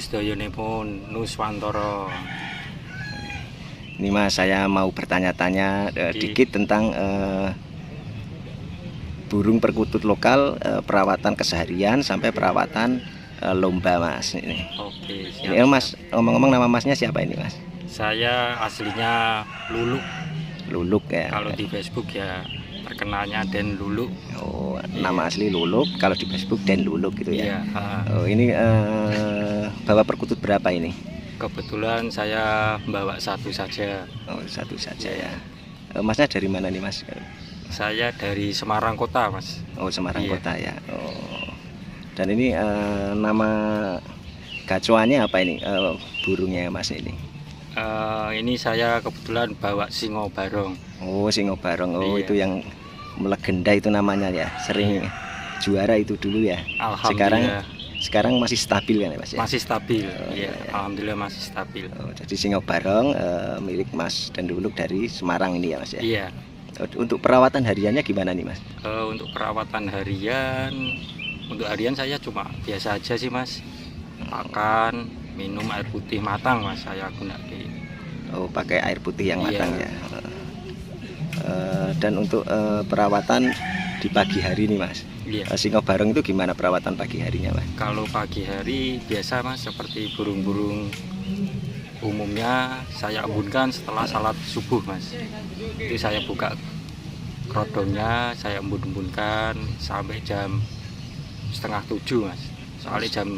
sedaya pun Nuswantara. Ini Mas, saya mau bertanya-tanya Oke. dikit tentang eh, burung perkutut lokal, eh, perawatan keseharian sampai perawatan eh, lomba Mas. Ini, Oke, ini siap. eh, Mas, ngomong-ngomong nama Masnya siapa ini Mas? Saya aslinya Lulu. Luluk ya. Kalau di Facebook ya terkenalnya Den Lulu. Oh, nama asli Luluk, kalau di Facebook Den Luluk gitu ya. Iya. Oh, ini eh, bawa perkutut berapa ini? kebetulan saya membawa satu saja. Oh, satu saja ya. Eh, Masnya dari mana nih Mas? Saya dari Semarang Kota, Mas. Oh, Semarang Iya. Kota ya. Oh. Dan ini eh, nama gacuannya apa ini? Eh, burungnya Mas ini. Eh, ini saya kebetulan bawa singo barong. Oh, Singo Barong. Oh, Iya. itu yang melegenda itu namanya ya. Sering juara itu dulu ya. Sekarang sekarang masih stabil kan ya, Mas ya? masih stabil. Oh, iya, iya. alhamdulillah masih stabil. Oh, jadi Singo Barong eh, milik Mas dan Luluk dari Semarang ini ya, Mas ya. Iya. Oh, Untuk perawatan hariannya gimana nih, Mas? Eh, untuk perawatan harian, untuk harian saya cuma biasa aja sih, Mas. Makan, minum air putih matang, Mas. Saya gunakan. Oh, pakai air putih yang Iya. matang ya. Eh, dan untuk eh, perawatan di pagi hari nih, Mas. Iya. Eh, Singo Barong itu gimana perawatan pagi harinya, Mas? Kalau pagi hari biasa mas seperti burung-burung umumnya saya embunkan setelah salat subuh mas. Itu saya buka kerodongnya, saya embun-embunkan sampai jam setengah tujuh mas. Soalnya jam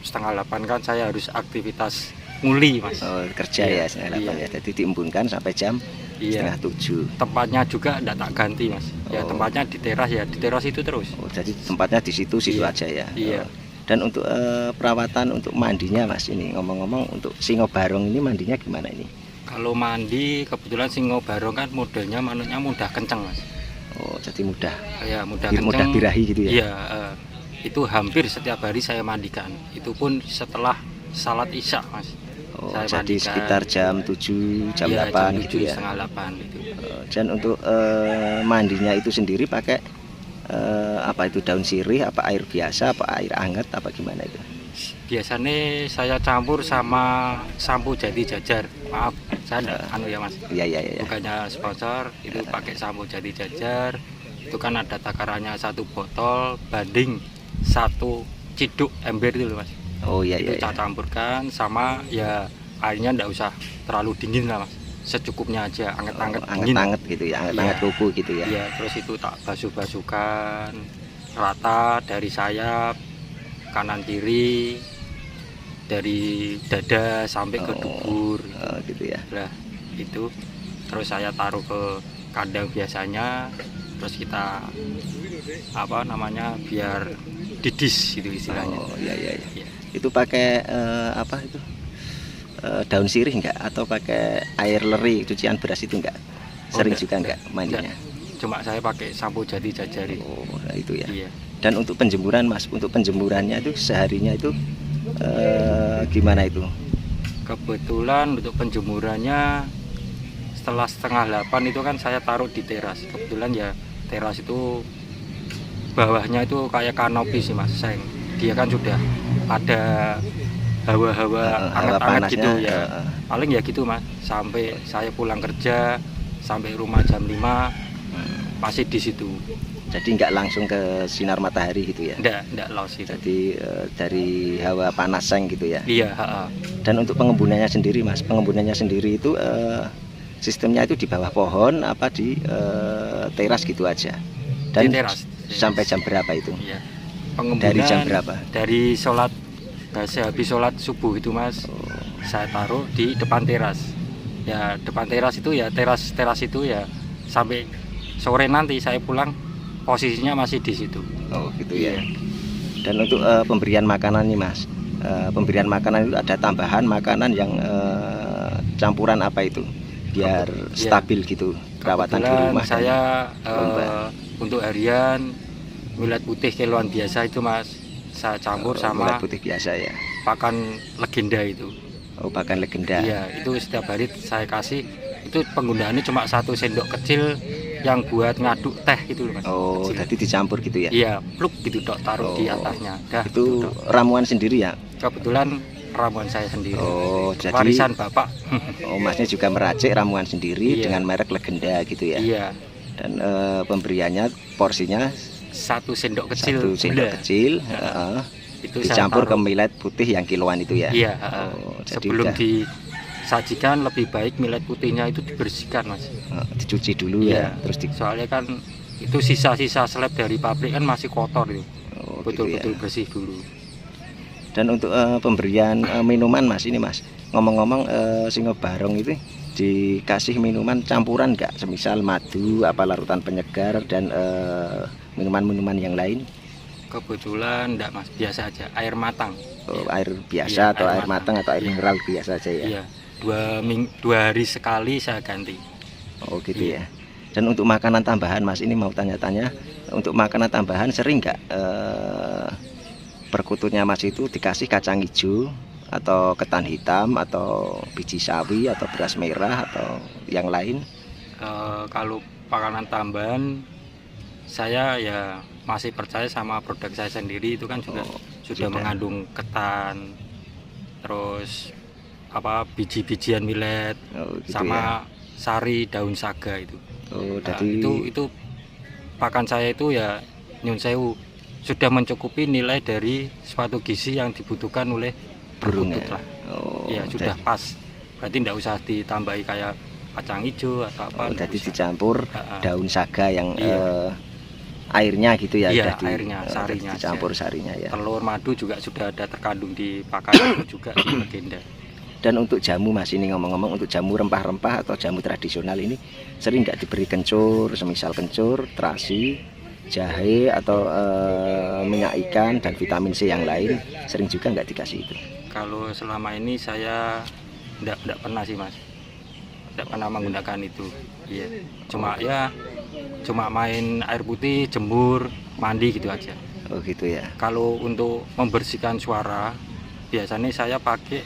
setengah delapan kan saya harus aktivitas nguli mas. Oh, kerja Iya, ya setengah delapan iya. ya. Jadi diembunkan sampai jam setengah Iya. tujuh. Tempatnya juga tidak tak ganti mas. Ya Oh. tempatnya di teras ya di teras itu terus. Oh, jadi tempatnya di situ situ Iya, aja ya. iya. Oh. Dan untuk eh, perawatan untuk mandinya, Mas ini ngomong-ngomong untuk Singo Barong ini mandinya gimana ini? Kalau mandi kebetulan singo barong kan modelnya manutnya mudah kenceng mas. Oh, jadi mudah Ya mudah kenceng. mudah birahi gitu ya. Iya, eh, itu hampir setiap hari saya mandikan. Itu pun setelah salat isya, mas. Oh, Saya jadi mandikan. sekitar jam 7, jam Iya, 8 jam gitu 7, ya. setengah 8 gitu. Eh, Dan untuk eh, mandinya itu sendiri pakai eh, apa itu daun sirih, apa air biasa, apa air hangat, apa gimana itu? Biasanya saya campur sama sampo jati jajar. Maaf, saya enggak anu ya mas. Iya iya iya. Bukannya sponsor, itu pakai sampo jati jajar. Itu kan ada takarannya satu botol banding satu ciduk ember itu loh mas. Oh iya iya. itu iya. saya campurkan sama ya airnya ndak usah terlalu dingin lah mas secukupnya aja anget-anget Oh, dingin anget-anget gitu ya, anget-anget kuku gitu ya. Iya, terus itu tak basuh-basuhkan rata dari sayap kanan kiri dari dada sampai ke Oh. dubur Oh, gitu ya. lah itu terus saya taruh ke kandang biasanya terus kita apa namanya biar didis gitu istilahnya Oh iya iya. iya. Iya. Itu pakai eh, apa itu? Eh, daun sirih enggak atau pakai air leri cucian beras itu enggak? Oh, Sering enggak, juga enggak mandinya? cuma saya pakai sampo jati jajari Oh, nah itu ya. iya Dan untuk penjemuran Mas, untuk penjemurannya itu seharinya itu eh, gimana itu? kebetulan untuk penjemurannya setelah setengah delapan itu kan saya taruh di teras kebetulan ya teras itu bawahnya itu kayak kanopi sih mas seng dia kan sudah ada hawa-hawa Eh, hawa anget-anget panasnya, gitu ya eh, eh. paling ya gitu mas sampai saya pulang kerja sampai rumah jam 5 masih di situ Jadi nggak langsung ke sinar matahari gitu ya? ndak ndak los itu Jadi eh, dari hawa panas seng gitu ya? iya ha-ha. Dan untuk pengembunannya sendiri mas, pengembunannya sendiri itu eh, sistemnya itu di bawah pohon apa di eh, teras gitu aja? Dan Di teras, teras. sampai jam berapa itu? Iya. Pengembunan Dari jam berapa? Dari sholat habis sholat subuh itu mas, Oh, saya taruh di depan teras. Ya depan teras itu ya teras teras itu ya sampai sore nanti saya pulang posisinya masih di situ. oh gitu ya. Iya. Dan untuk eh, pemberian makanan nih mas, eh, pemberian makanan itu ada tambahan makanan yang eh, campuran apa itu? Biar Iya. stabil gitu perawatan di rumah. saya eh, untuk harian millet putih kiloan biasa itu mas, saya campur Oh, sama bulat putih biasa ya. pakan legenda itu. Oh bahkan legenda. Iya, itu setiap hari saya kasih. Itu penggunaannya cuma satu sendok kecil yang buat ngaduk teh gitu loh mas. Oh Kecil. jadi dicampur gitu ya? Iya, pluk gitu dok taruh di Oh, atasnya. Dah. itu Dok. ramuan sendiri ya kebetulan ramuan saya sendiri Oh, jadi warisan bapak oh, Masnya juga meracik ramuan sendiri Iya. dengan merek legenda gitu ya. iya Dan eh, pemberiannya porsinya satu sendok kecil satu sendok gula. kecil, heeh, itu dicampur ke millet putih yang kiloan itu ya. iya heeh. Oh, jadi sebelum udah, disajikan lebih baik millet putihnya itu dibersihkan mas eh, dicuci dulu Iya. ya, terus di soalnya kan itu sisa-sisa slab dari pabrik kan masih kotor itu oh, gitu ya. betul-betul bersih dulu Dan untuk eh, pemberian eh, minuman Mas ini Mas, ngomong-ngomong eh, Singo Barong itu dikasih minuman campuran nggak? Semisal madu, apa larutan penyegar dan eh, minuman-minuman yang lain, kebetulan enggak mas biasa aja air matang Oh, Iya. air biasa Iya, atau air matang. matang atau air Iya. mineral biasa aja ya. iya dua ming dua hari sekali saya ganti Oh gitu Iya. ya. Dan untuk makanan tambahan Mas ini mau tanya-tanya, untuk makanan tambahan sering nggak eh, perkututnya Mas itu dikasih kacang hijau atau ketan hitam atau biji sawi atau beras merah atau yang lain? Eh, kalau makanan tambahan saya ya masih percaya sama produk saya sendiri itu kan juga Oh, sudah sudah. mengandung ketan terus apa biji-bijian millet oh, gitu ya. sama sari daun saga itu Oh, Nah, jadi itu itu pakan saya itu ya nyun sewu sudah mencukupi nilai dari suatu gizi yang dibutuhkan oleh burung ya. lah Oh, ya sudah jadi- pas berarti tidak usah ditambahi kayak kacang hijau atau apa oh, jadi dicampur ah. daun saga yang Iya. eh, airnya gitu ya, udah di- airnya, sarinya aja. dicampur sarinya ya. telur madu juga sudah ada terkandung di pakan juga di legenda Dan untuk jamu Mas ini ngomong-ngomong untuk jamu rempah-rempah atau jamu tradisional ini sering nggak diberi kencur, semisal kencur, terasi, jahe atau eh, minyak ikan dan vitamin C yang lain sering juga nggak dikasih itu. kalau selama ini saya tidak pernah sih mas tidak pernah menggunakan itu iya cuma ya cuma main air putih jemur mandi gitu aja Oh gitu ya. kalau untuk membersihkan suara biasanya saya pakai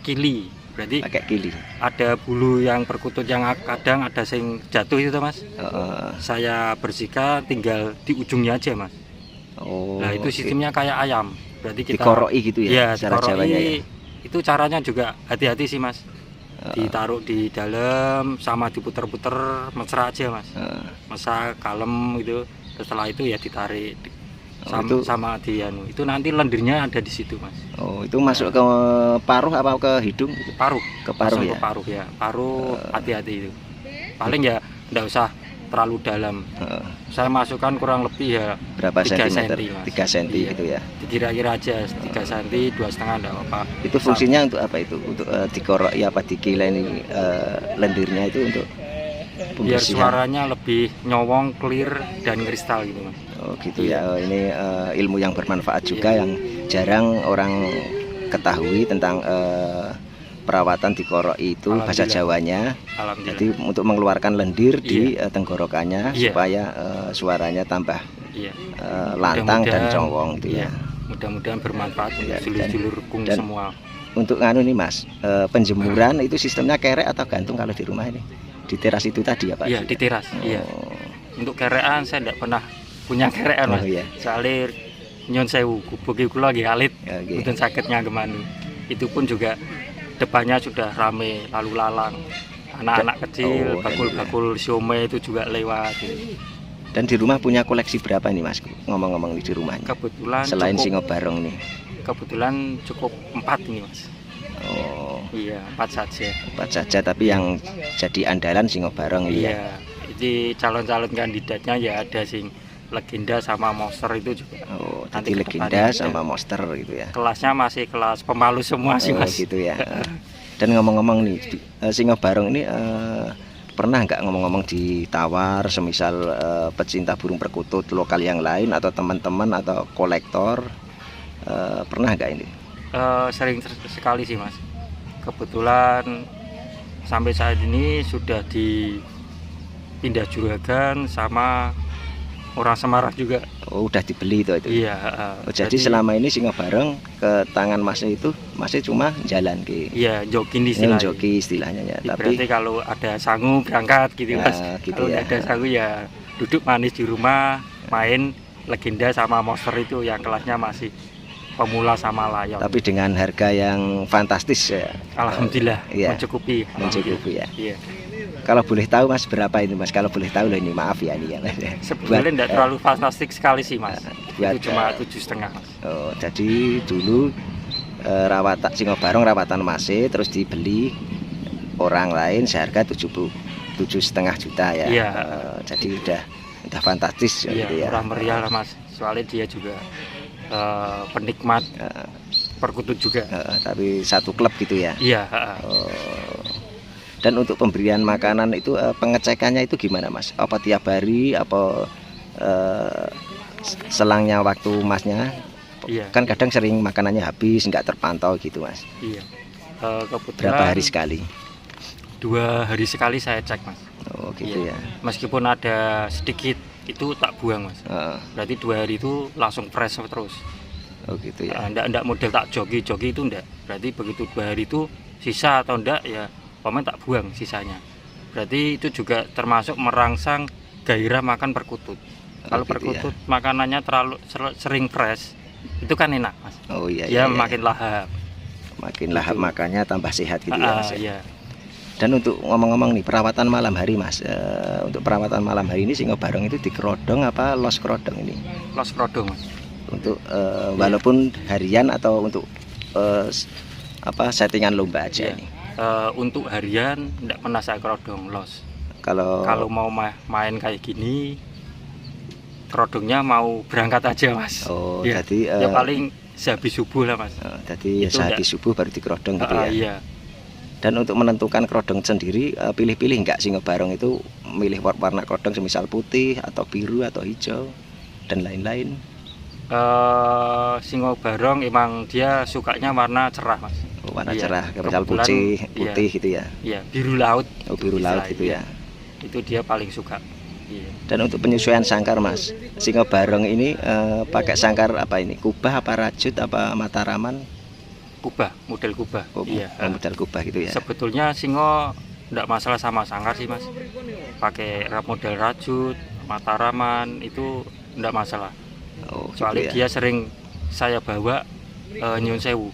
kili berarti Pakai kili. ada bulu yang perkutut yang kadang ada sing jatuh itu mas Oh, saya bersihkan tinggal di ujungnya aja mas oh, nah itu oke. sistemnya kayak ayam berarti kita dikoroi gitu ya, ya cara ya. itu caranya juga hati-hati sih mas ditaruh di dalam sama diputer-puter mesra aja mas oh. masa kalem gitu setelah itu ya ditarik di- Oh, sama, itu- sama di anu. itu nanti lendirnya ada di situ mas Oh, itu masuk ke paruh apa ke hidung? paruh Ke paruh Langsung ya. ke paruh ya paruh hati-hati itu paling ya enggak usah terlalu dalam Oh, saya masukkan kurang lebih ya berapa Tiga sentimeter? senti, Mas. 3 senti Iya. gitu ya. dikira-kira aja 3 cm dua setengah enggak apa Itu fungsinya untuk apa itu? Untuk eh, dikoroi apa dikileni eh, lendirnya itu untuk biar suaranya lebih nyowong clear dan kristal gitu mas Oh gitu ya. Oh, ini eh, ilmu yang bermanfaat juga Iya. yang jarang orang ketahui tentang eh, perawatan dikoroi itu bahasa. Jawanya. Jadi untuk mengeluarkan lendir di eh, tenggorokannya Iya. supaya eh, suaranya tambah iya eh, lantang dan cowong gitu iya. ya. mudah-mudahan bermanfaat untuk Iya, dan- dulur-dulur kung dan- semua Untuk nganu nih Mas, eh, penjemuran itu sistemnya kerek atau gantung kalau di rumah ini? Di teras itu tadi ya Pak? iya di teras iya Oh, untuk kerean saya tidak pernah punya kerean oh mas iya. soalnya nyon sewu gubuk iku lagi alit. Mboten sakitnya ke mana itu pun juga depannya sudah rame lalu lalang anak-anak kecil Oh, bakul-bakul siomay itu juga lewat Dan di rumah punya koleksi berapa nih Mas? Ngomong-ngomong di rumahnya. kebetulan Selain cukup, singo barong nih. kebetulan cukup empat ini mas Oh, iya empat saja empat saja tapi yang jadi andalan singo barong ya. iya jadi calon-calon kandidatnya ya ada sing legenda sama monster itu juga Oh, Nanti legenda sama monster gitu ya. kelasnya masih kelas pemalu semua sih Oh, mas gitu ya. Dan ngomong-ngomong nih, di- eh, singo barong ini eh, pernah nggak ngomong-ngomong ditawar semisal eh, pecinta burung perkutut lokal yang lain atau teman-teman atau kolektor eh, pernah nggak ini? Eh, sering sekali sih mas kebetulan sampai saat ini sudah dipindah juragan sama orang Semarang juga Oh, udah dibeli itu itu. iya eh, Oh, jadi, selama ini singo barong ke tangan masnya itu masih cuma jalan ke iya jokin di Ini istilahnya joki istilahnya ya. Berarti Tapi kalau ada sangu berangkat gitu Ya, mas gitu kalau ya. ada sangu ya duduk manis di rumah main legenda sama monster itu yang kelasnya masih pemula sama layak. Tapi dengan harga yang fantastis ya, Alhamdulillah Iya. mencukupi. mencukupi ya. Iya. Kalau boleh tahu Mas berapa ini Mas? Kalau boleh tahu loh ini maaf ya ini ya. Mas. Sebetulnya tidak eh, terlalu fantastik sekali sih mas. buat, itu cuma eh, tujuh setengah mas. Oh, jadi dulu eh, rawatan Singo Barong rawatan masih terus dibeli orang lain seharga 77 setengah juta ya. Iya. Eh, jadi udah udah fantastis Iya, gitu ya. murah meriah lah mas. Soalnya dia juga eh, penikmat Eh, perkutut juga. eh, tapi satu klub gitu ya. Iya. heeh. Oh. Dan untuk pemberian makanan itu eh, pengecekannya itu gimana Mas? Apa tiap hari apa eh, selangnya waktu Masnya? Iya. Kan kadang sering makanannya habis nggak terpantau gitu Mas. Iya. Kebetulan Berapa hari sekali? dua hari sekali saya cek mas. Oh gitu Iya. ya. Meskipun ada sedikit itu tak buang mas. Heeh. Berarti dua hari itu langsung fresh terus. Oh gitu ya. Ndak ndak model tak jogi jogi itu ndak. Berarti begitu dua hari itu sisa atau ndak ya pemain tak buang sisanya. Berarti itu juga termasuk merangsang gairah makan perkutut. Oh, Kalau gitu perkutut makanannya terlalu ser- sering fresh itu kan enak mas. ya. Oh iya. Dia iya, iya. makin lahap. makin lahap Gitu. makannya tambah sehat gitu ya. Ah, Mas, ya. iya. Dan untuk ngomong-ngomong nih perawatan malam hari Mas, eh, untuk perawatan malam hari ini Singo Barong itu di kerodong apa los kerodong ini? Los krodong mas. Untuk Iya. eh, walaupun harian atau untuk s- apa settingan lomba aja Iya. ini. Eh, untuk harian ndak pernah saya krodong los. Kalau Kalau mau ma- main kayak gini krodongnya mau berangkat aja mas. oh Iya. jadi Ya eh, paling sehabis subuh lah mas. eh, jadi itu sehabis subuh baru di kerodong gitu Ah, ya. iya. Dan untuk menentukan kerodong sendiri pilih-pilih nggak Singo Barong itu milih war- warna kerodong semisal putih atau biru atau hijau dan lain-lain. eh singo barong emang dia sukanya warna cerah mas Oh, warna Iya, cerah, kebetulan, putih, iya. putih gitu ya. iya biru laut Oh, biru laut gitu iya. ya. itu dia paling suka iya Dan untuk penyesuaian sangkar Mas, Singo Barong ini eh, pakai sangkar apa ini? Kubah apa rajut apa mataraman? kubah model kubah Oh, iya oh, model kubah gitu ya. sebetulnya singo ndak masalah sama sangkar sih mas pakai model rajut mataraman itu ndak masalah Oh, gitu soalnya ya. dia sering saya bawa eh, nyun sewu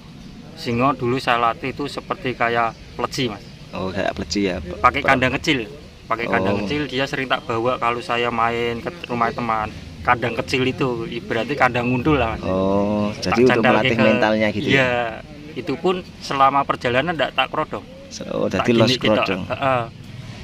singo dulu saya latih itu seperti kayak pleci mas Oh, kayak pleci ya. pakai kandang kecil pakai kandang Oh. kecil dia sering tak bawa kalau saya main ke rumah teman kandang kecil itu berarti kandang ngundul lah Mas. Oh, Tak jadi untuk melatih ke- mentalnya gitu ya. iya itu pun selama perjalanan tidak tak krodong Oh, jadi los kerodong.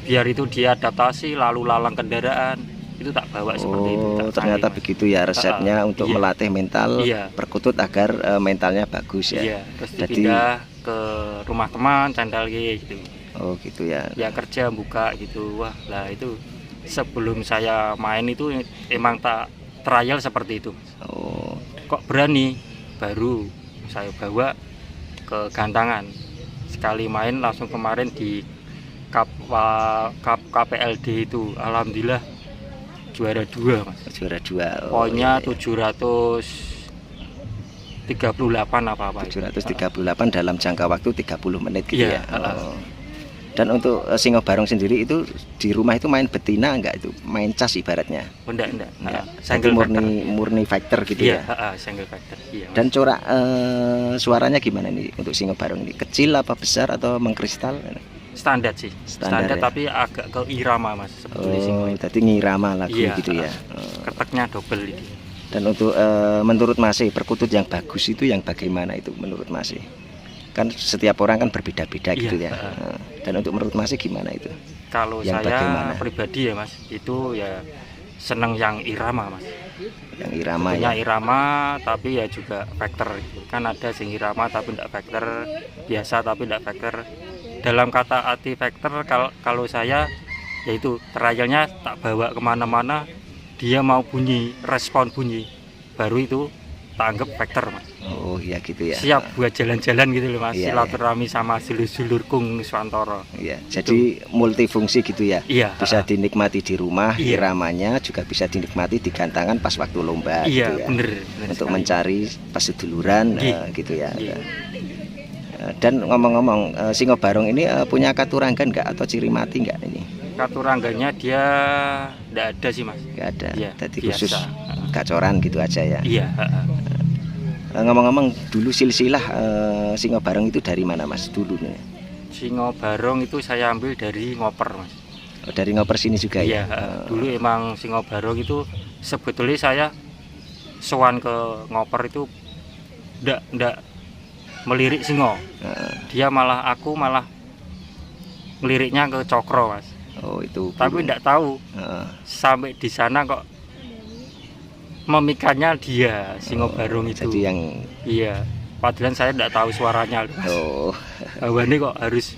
biar itu dia adaptasi lalu lalang kendaraan itu tak bawa seperti itu Oh, tak ternyata Mas. begitu ya resepnya untuk iya. melatih mental Iya. perkutut agar eh, mentalnya bagus ya. iya terus Jadi- ke rumah teman candal gitu Oh, gitu ya. ya kerja buka gitu wah lah itu sebelum saya main itu emang tak trial seperti itu. Oh, kok berani baru saya bawa ke gantangan sekali main langsung kemarin di kap, kap KPLD itu alhamdulillah juara dua mas juara dua. Oh, poinnya iya, iya. 738 apa apa 738 dalam jangka waktu 30 menit gitu Iya, ya. Oh. Dan untuk eh, Singo Barong sendiri itu di rumah itu main betina enggak itu? Main cas ibaratnya. enggak enggak Enggak. Jadi single murni factor. murni factor gitu iya ya. heeh, single factor iya Mas. Dan corak eh, suaranya gimana nih untuk Singo Barong ini? Kecil apa besar atau mengkristal? Standar sih Standar standar, ya? tapi agak ke irama mas sih Oh, tadi ngirama lagu Iya, gitu ya. heeh. Oh. keteknya double itu Dan untuk eh, menurut Masih perkutut yang bagus itu yang bagaimana itu menurut Masih? Kan setiap orang kan berbeda-beda gitu Iya, ya. heeh. Eh, Dan untuk menurut Masih gimana itu? Kalau Yang saya bagaimana? pribadi ya mas, itu ya seneng yang irama mas. Yang irama Punya ya. irama tapi ya juga factor. gitu. Kan ada sing irama tapi tidak factor, biasa tapi tidak factor. Dalam kata arti factor kalau kalau saya yaitu trialnya tak bawa ke mana-mana dia mau bunyi respon bunyi baru itu tak anggap factor mas Oh iya gitu ya. siap buat jalan-jalan gitu loh mas Iya, iya. silaturahmi sama sulur-sulur kung Nuswantoro Iya, jadi multifungsi gitu ya. iya Bisa dinikmati di rumah, Iya. iramanya juga bisa dinikmati di gantangan pas waktu lomba iya gitu ya. bener, bener Untuk sekali. mencari peseduluran Iya. eh, gitu ya. Iya. Eh, Dan ngomong-ngomong, eh, Singo Barong ini eh, punya katuranggan nggak atau ciri mati nggak ini? katurangganya dia tidak ada sih mas Nggak ada. iya Jadi biasa. khusus gacoran gitu aja ya. iya ngomong-ngomong dulu silsilah Singo Barong itu dari mana mas dulu nih Singo Barong itu saya ambil dari ngoper mas Oh, dari ngoper sini juga iya ya dulu emang Singo Barong itu sebetulnya saya sowan ke ngoper itu ndak ndak melirik singo Eh, dia malah aku malah ngeliriknya ke cokro mas. Oh itu tapi ndak tahu Eh, sampai di sana kok memikannya dia singo oh, barong itu. jadi yang iya. Padahal saya ndak tahu suaranya Mas. oh. Awane kok harus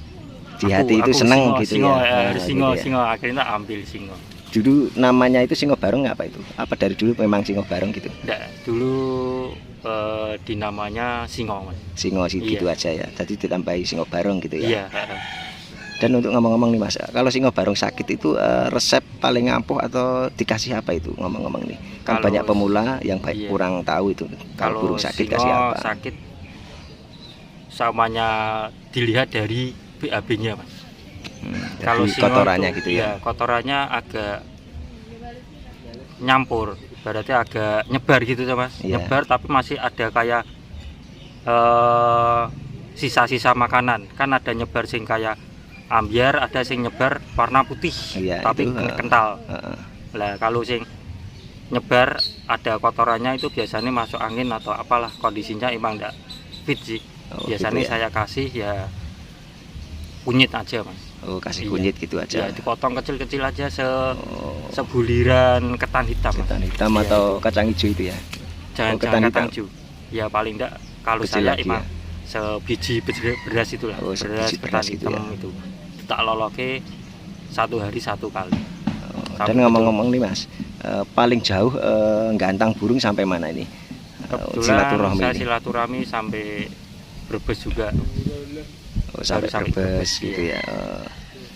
di hati aku- itu aku seneng singo, gitu singo, ya. eh, Nah, harus gitu singo ya. singo akhirnya ambil singo dulu namanya itu Singo Barong apa itu? Apa dari dulu memang Singo Barong gitu? Ndak dulu eh, dinamanya singo mas Singo sih Iya. gitu aja ya jadi ditambahi Singo Barong gitu ya iya. Dan untuk ngomong-ngomong nih mas, kalau singo barong sakit itu eh, resep paling ampuh atau dikasih apa itu ngomong-ngomong nih? Kan Kalau- banyak pemula yang baik iya. kurang tahu itu. Kalau kalau burung sakit kasih apa? sakit samanya dilihat dari BAB-nya mas Hmm, kalau singo kotorannya itu, gitu ya. iya, kotorannya agak nyampur berarti agak nyebar gitu tuh mas Iya. nyebar tapi masih ada kayak eh, sisa-sisa makanan kan ada nyebar sing kayak ambiar ada sing nyebar warna putih Iya, tapi itu, eh. kental Heeh. lah kalau sing nyebar ada kotorannya itu biasanya masuk angin atau apalah kondisinya emang enggak fit sih Oh, biasanya gitu ya. saya kasih ya kunyit aja mas Oh kasih Iya. kunyit gitu ya aja. dipotong kecil-kecil aja se Oh, sebuliran ketan hitam Mas. ketan hitam Iya, atau kacang hijau itu ya? jangan oh, ketan jangan kacang hijau ya paling enggak kalau Kecil saya lagi emang sebiji ber- beras itulah Oh, beras sebiji ketan beras gitu hitam itu tak loloke satu hari satu kali Oh, Sampai Dan ngomong-ngomong nih mas, eh, paling jauh eh, gantang burung sampai mana ini? Kebetulan silaturahmi saya ini. silaturahmi sampai Brebes juga Oh, sampai sampai Brebes gitu iya. ya. Eh,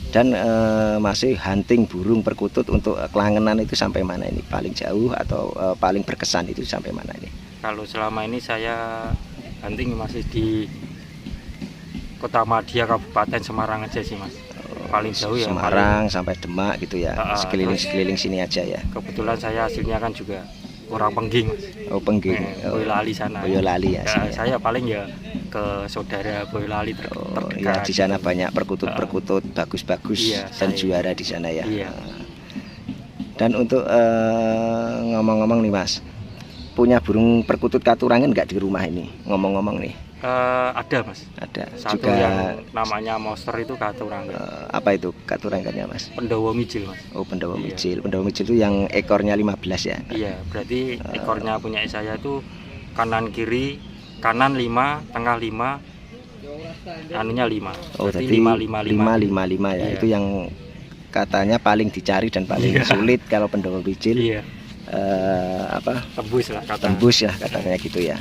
Dan eh, masih hunting burung perkutut untuk kelangenan itu sampai mana ini? Paling jauh atau eh, paling berkesan itu sampai mana ini? kalau selama ini saya hunting masih di Kota Madia Kabupaten Semarang aja sih mas paling jauh ya Semarang sampai Demak gitu ya. Ah, ah, Sekeliling sekeliling sini aja ya. kebetulan saya hasilnya kan juga orang pengging mas Oh pengging. Eh, Oh, Boyolali sana Boyolali ya. Ya, sini ya. saya paling ya ke saudara Boyolali ter Oh, terdekat ya di sana banyak perkutut-perkutut bagus-bagus Iya, dan saya- juara di sana ya. Iya. Dan untuk eh, ngomong-ngomong nih Mas, punya burung perkutut katurangan nggak di rumah ini? Ngomong-ngomong nih, Eh, ada mas ada satu juga yang namanya monster itu katurang eh, apa itu katurangannya Mas? pendawa mijil mas Oh, pendawa Iya. micil. Pendawa micil itu yang ekornya 15 ya. iya berarti ekornya punya saya itu kanan kiri kanan lima tengah lima anunya lima Oh, berarti jadi lima lima lima 5 5 ya. Iya. Itu yang katanya paling dicari dan paling Iya. sulit kalau pendawa micil iya eh, apa? tembus lah kata tembus ya katanya gitu ya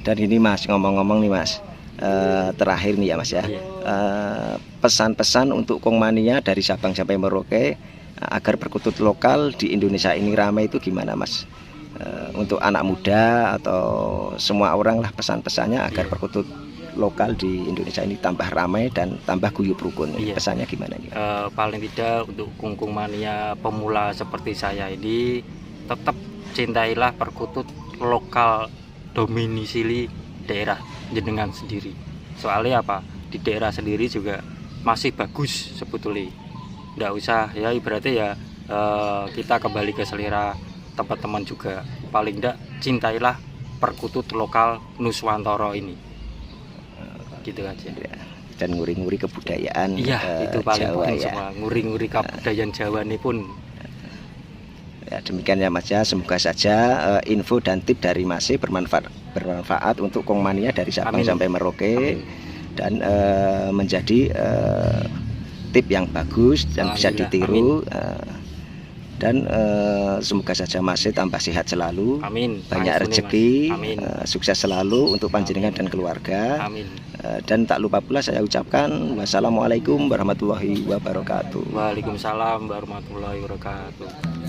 dan ini mas ngomong-ngomong nih mas eh, terakhir nih ya mas ya Iya. Eh, pesan-pesan untuk Kongmania dari Sabang sampai Merauke eh, agar perkutut lokal di Indonesia ini ramai itu gimana mas untuk anak muda atau semua orang lah pesan-pesannya agar Iya. perkutut lokal di Indonesia ini tambah ramai dan tambah guyup rukun. Iya. pesannya gimana nih Eh, paling tidak untuk kungkung mania pemula seperti saya ini tetap cintailah perkutut lokal dominisili daerah jenengan sendiri. Soalnya apa? Di daerah sendiri juga masih bagus sebetulnya. Nggak usah ya ibaratnya ya eh, kita kembali ke selera teman-teman juga paling tidak cintailah perkutut lokal Nuswantoro ini gitu aja dan nguri-nguri kebudayaan Iya, eh, itu paling Jawa penting ya semua. Nguri-nguri kebudayaan Jawa ini pun Ya, demikian ya Mas ya. Semoga saja eh, info dan tip dari Mas E bermanfaat bermanfaat untuk Kongmania dari Sabang Amin. sampai Merauke Amin. dan eh, menjadi eh, tip yang bagus dan bisa ditiru eh, dan eh, semoga saja Mas E tambah sehat selalu, amin. banyak rezeki. Amin. eh, sukses selalu untuk panjenengan dan keluarga. Amin. Eh, dan tak lupa pula saya ucapkan wassalamualaikum warahmatullahi wabarakatuh. Waalaikumsalam warahmatullahi wabarakatuh.